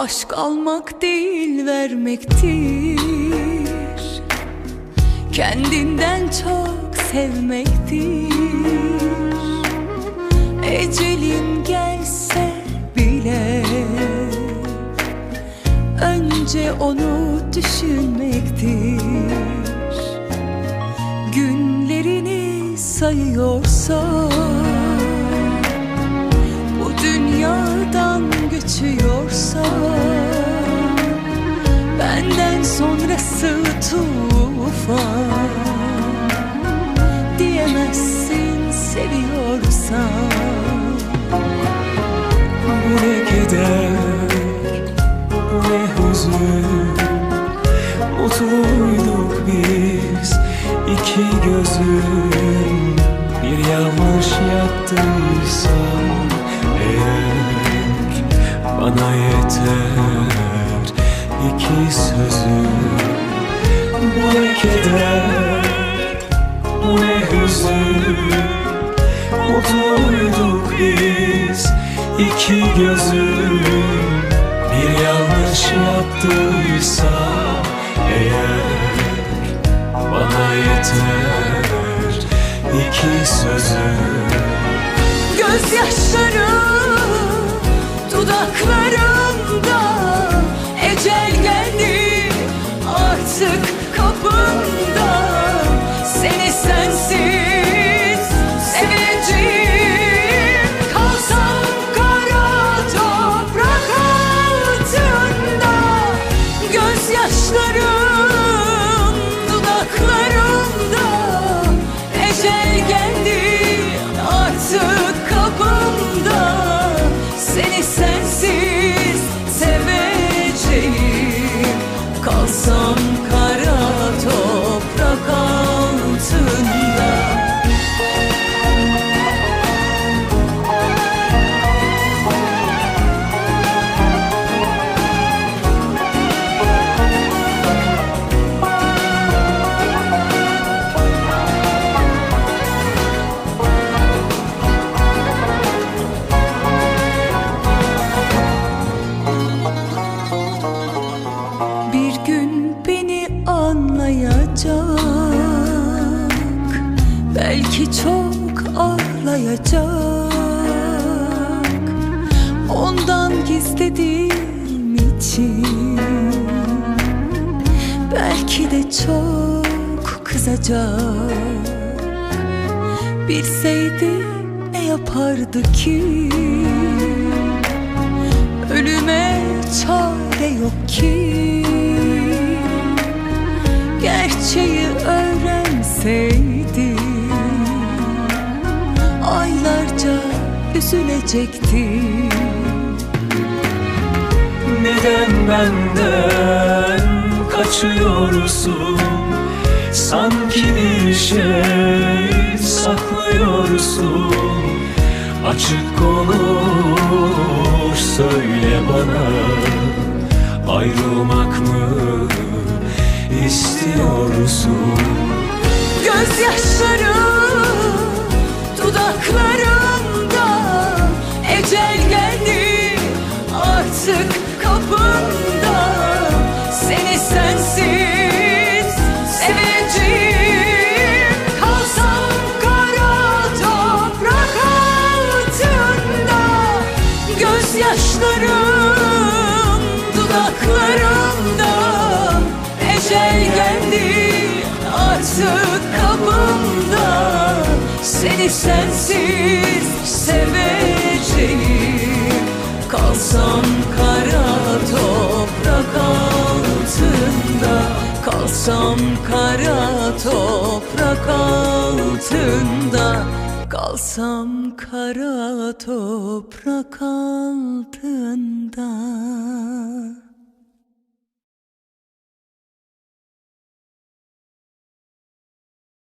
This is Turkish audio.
Aşk almak değil vermektir. Kendinden çok sevmektir. Ecelim gelse bile Önce onu düşünmektir. Günlerini sayıyorsa geçiyorsa Benden sonrası tufan. Diyemezsin seviyorsan Bu ne keder, bu ne hüzün. Mutluyduk biz iki gözüm Bir yanlış yaptıysam Bana yeter. İki sözüm Bu ne keder, bu ne hüzün? Mutluyduk biz? İki gözüm Bir yanlış yaptıysa eğer Bana yeter. İki sözüm. Gözyaşlarım Belki çok ağlayacak Ondan gizlediğim için. Belki de çok kızacak. Bilseydi ne yapardı ki? Ölüme çare yok ki üzülecekti. Neden benden kaçıyorsun? Sanki bir şey saklıyorsun. Açık konuş söyle bana. Ayrılmak mı istiyorsun? Gözyaşlarım Seni sensiz seveceğim. Kalsam kara toprak altında Kalsam kara toprak altında Kalsam kara toprak altında